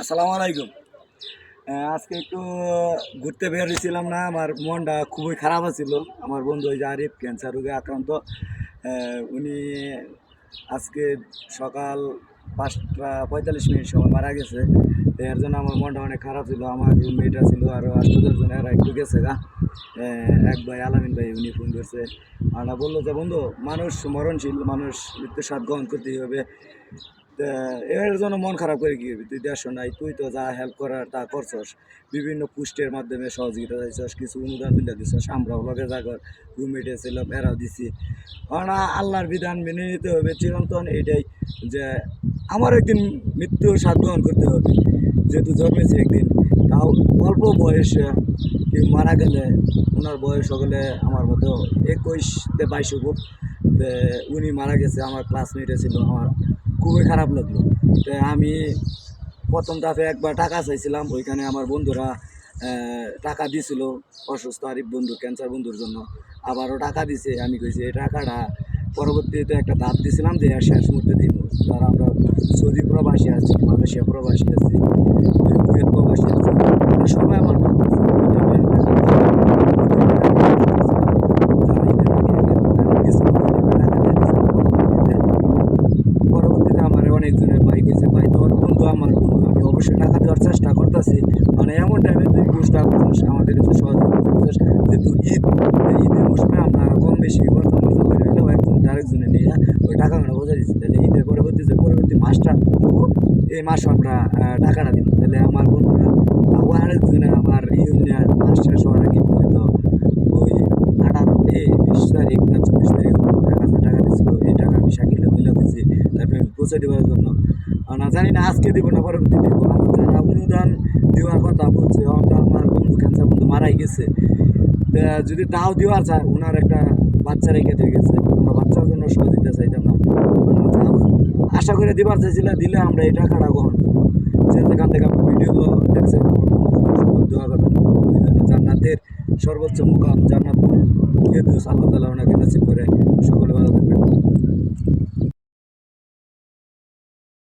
আসসালামু আলাইকুম। আজকে একটু ঘুরতে বেরিয়েছিলাম না, আমার মনটা খুবই খারাপ ছিল আমার বন্ধু ওই যে আরিফ ক্যান্সার রোগে আক্রান্ত। উনি আজকে সকাল পাঁচটা পঁয়তাল্লিশ মিনিট সময় মারা গেছে। এর জন্য আমার মনটা অনেক খারাপ ছিল। আমার রুমমেটরা ছিল আরও আষ্টজন জন এরা একটু গেছে গা। এক ভাই, আলামিন ভাই, উনি ফোন করছে। আমরা বলল যে, বন্ধু, মানুষ মরণশীল, মানুষ মৃত্যুর স্বাদ গ্রহণ করতেই হবে। এর জন্য মন খারাপ করে গিয়ে তুই দেশ নাই, তুই তো যা হেল্প করার তা করছস, বিভিন্ন পুষ্টের মাধ্যমে সহযোগিতা দিছস কিছু অনুদান দিলে দিছস, আমরাও লগে জাগর রুমমেটে ছিলাম, এরাও দিছি। কারণ আল্লাহর বিধান মেনে নিতে হবে, চিরন্তন এটাই যে আমার একদিন মৃত্যু স্বাদ গ্রহণ করতে হবে, যেহেতু জন্মেছি একদিন। তাও অল্প বয়সে কেউ মারা গেলে, ওনার বয়স হলে আমার মতো একুশ বাইশ উনি মারা গেছে, আমার ক্লাসমেটে ছিল, আমার খুবই খারাপ লাগল। তো আমি প্রথম ধাপে একবার টাকা চাইছিলাম, ওইখানে আমার বন্ধুরা টাকা দিছিল অসুস্থ আরিফ বন্ধু ক্যান্সার বন্ধুর জন্য। আবারও টাকা দিছে, আমি কইছি, এই টাকাটা পরবর্তীতে একটা ধাপ দিছিলাম যে শেষ মুহূর্তে দিব। তারা আমরা সৌদি প্রবাসী আছি, মালয়েশিয়া প্রবাসী আছি প্রবাসী আছি। সবাই আমার টাকা দিছে। ওইটা আমি একটা যারা ঈদের আগে আগে তারা কিছু টাকা দিয়ে দিছে। পরবর্তীতে পরবর্তীতে আমার অনেকজনের ভাই গেছে ভাই তোর বন্ধু আমার আমি অবশ্যই টাকা দেওয়ার চেষ্টা করতেছি। মানে এমন টাইমে তুই বুঝতে পারছিস আমাদের কাছে সহযোগিতা করছিস ঈদ ঈদের মৌসুমে আমরা কম বেশি খরচা মরচা করে হলেও আরেকজনে নিয়ে ওই টাকাগুলো বোঝাই দিচ্ছি। তাহলে ঈদের পরবর্তী যে পরবর্তী মাসটা এই মাসও আমরা টাকাটা দিব। তাহলে আমার বন্ধুরা আরেকজনে আমার ইউনিয়ন মাস শেষ হওয়ার আগে হয়তো ওই আঠারো বিশ তারিখ না চব্বিশ তারিখ হাজার টাকা দিয়েছিল এই টাকা আমি শাকিলে মিলে দিয়েছি। তারপরে পৌঁছে দেওয়ার জন্য না জানি না আজকে দিব না, পরবর্তী দিব। যারা অনুদান দেওয়ার কথা বলছে, হয়তো আমার বন্ধু ক্যান্সার বন্ধু মারাই গেছে। যদি তাও দেওয়ার চায়, ওনার একটা বাচ্চা রেখে দিয়ে গেছে। আমরা বাচ্চার জন্য সহযোগিতা চাইতাম না। আশা করে দিবার চাইছিল দিলে আমরা এই টাকাটা গ্রহণ যেখান থেকে আমরা ভিডিও দেখছেন দোয়া করবেন। জান্নাতের সর্বোচ্চ মুকাম জান্নাত আল্লাহ তালা ওনাকে নসিব করে সকলে ভালো